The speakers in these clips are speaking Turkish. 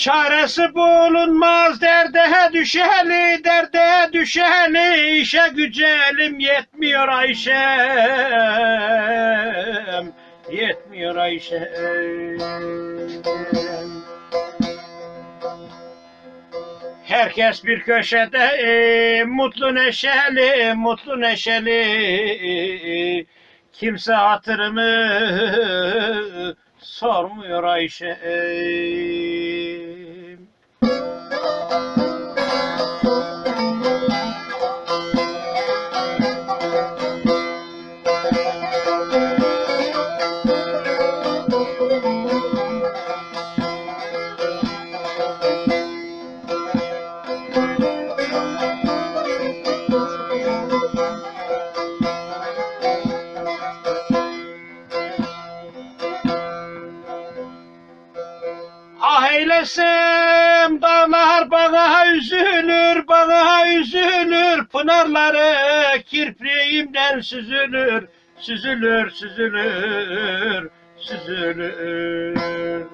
Çaresi bulunmaz derde düşeli, derde düşeli, işe gücelim yetmiyor Ayşem, yetmiyor Ayşem. Herkes bir köşede e, mutlu neşeli, mutlu neşeli. Kimse hatırımı sormuyor Ayşe'm. Eylesem dağlar bana üzülür, bana üzülür. Pınarları kirpiğimden süzülür, süzülür, süzülür, süzülür.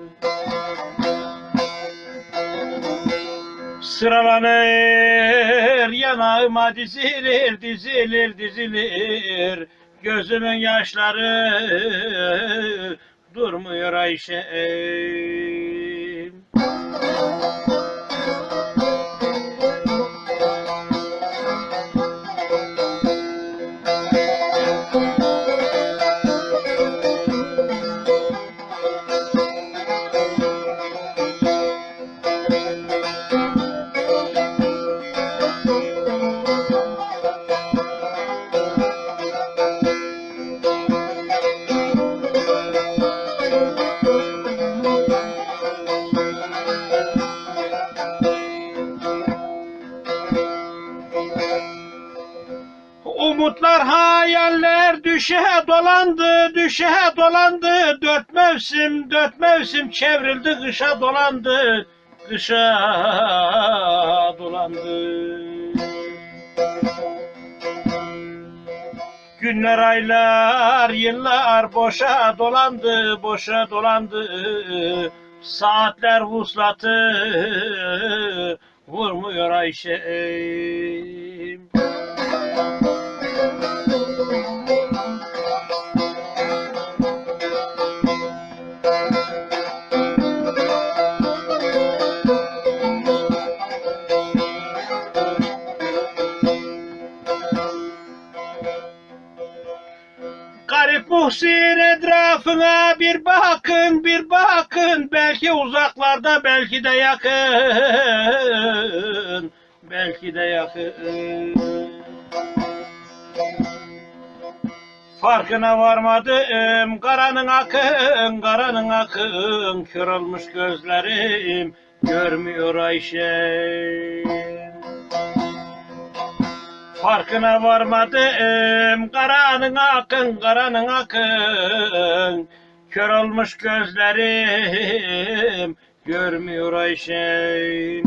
Sıralanır yanağıma dizilir, dizilir, dizilir. Gözümün yaşları durmuyor Ayşe'm. Umutlar hayaller düşe dolandı, düşe dolandı. Dört mevsim, dört mevsim çevrildi, kışa dolandı, kışa dolandı. Günler, aylar, yıllar boşa dolandı, boşa dolandı. Saatler vuslatı vurmuyor Ayşe'm. Garip Muhsin etrafına bir bakın, bir bakın. Belki uzaklarda, belki de yakın. Belki de yakın. Farkına varmadım karanın akın, karanın akın. Kör olmuş gözlerim, görmüyor Ayşe. Farkına varmadım karanın akın karanın akın Kör olmuş gözlerim görmüyor Ayşem